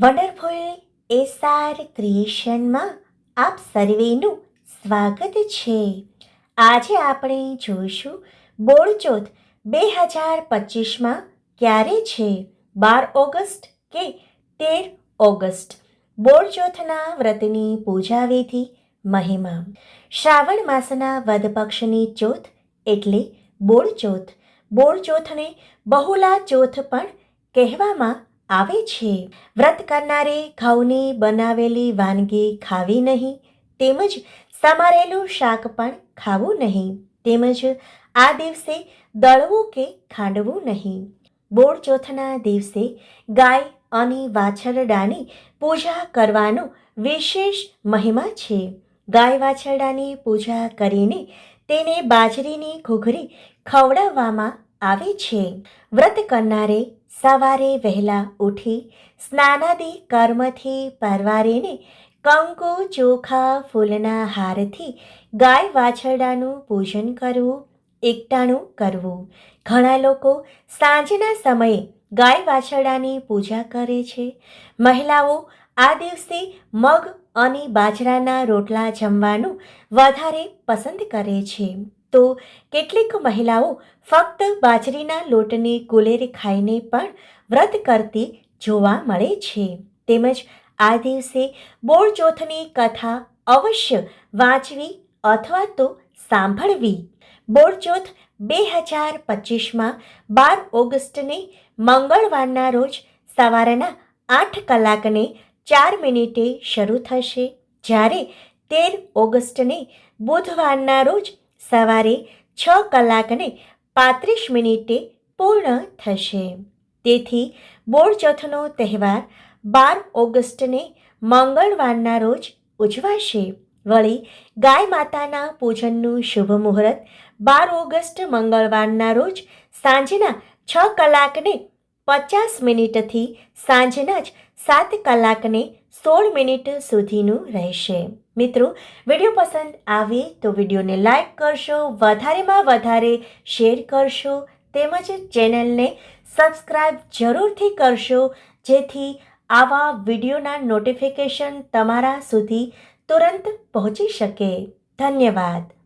Wonderful SR ક્રિએશનમાં આપ સર્વેનું સ્વાગત છે. આજે આપણે જોઈશું બોળચોથ બે હજાર પચીસમાં ક્યારે છે? બાર ઓગસ્ટ કે તેર ઓગસ્ટ? બોળચોથના વ્રતની પૂજા વિધિ, મહિમા. શ્રાવણ માસના વદ પક્ષની ચોથ એટલે બોળચોથ બોળચોથને બહુલા ચોથ પણ કહેવામાં આવે છે. વ્રત કરનારે ઘઉંની બનાવેલી વાનગી ખાવી નહીં, તેમજ સમારેલું શાક પણ ખાવું નહીં, તેમજ આ દિવસે દળવું કે ખાંડવું નહીં. બોળ ચોથના દિવસે ગાય અને વાછરડાની પૂજા કરવાનો વિશેષ મહિમા છે. ગાય વાછરડાની પૂજા કરીને તેને બાજરીની ઘૂઘરી ખવડાવવામાં આવે છે. વ્રત કરનારે સવારે વહેલા ઉઠી સ્નાનાદિ કર્મથી પરવારીને કંકુ ચોખા ફૂલના હારથી ગાય વાછરડાનું પૂજન કરવું, એકટાણું કરવું. ઘણા લોકો સાંજના સમયે ગાય વાછરડાની પૂજા કરે છે. મહિલાઓ આ દિવસે મગ અને બાજરાના રોટલા જમવાનું વધારે પસંદ કરે છે. તો કેટલીક મહિલાઓ ફક્ત બાજરીના લોટની ગુલેર ખાઈને પણ વ્રત કરતી જોવા મળે છે. તેમજ આ દિવસે બોળચોથની કથા અવશ્ય વાંચવી અથવા તો સાંભળવી. બોળચોથ બે હજાર પચીસમાં બાર ઓગસ્ટને મંગળવારના રોજ સવારના આઠ કલાકને ચાર મિનિટે શરૂ થશે. જ્યારે તેર ઓગસ્ટને બુધવારના રોજ સવારે છ કલાકને પાંત્રીસ મિનિટે પૂર્ણ થશે. તેથી બોળચોથનો તહેવાર બાર ઓગસ્ટને મંગળવારના રોજ ઉજવાશે. વળી ગાય માતાના પૂજનનું શુભ મુહૂર્ત બાર ઓગસ્ટ મંગળવારના રોજ સાંજના છ કલાકને પચાસ મિનિટથી સાંજના જ સાત કલાકને સોળ મિનિટ સુધીનું રહેશે. મિત્રો, વીડિયો પસંદ આવે તો વિડીયોને લાઈક કરશો, વધારેમાં વધારે શેર કરશો, તેમજ ચેનલને સબસ્ક્રાઈબ જરૂરથી કરશો, જેથી આવા વિડીયોના નોટિફિકેશન તમારા સુધી તુરંત પહોંચી શકે. ધન્યવાદ.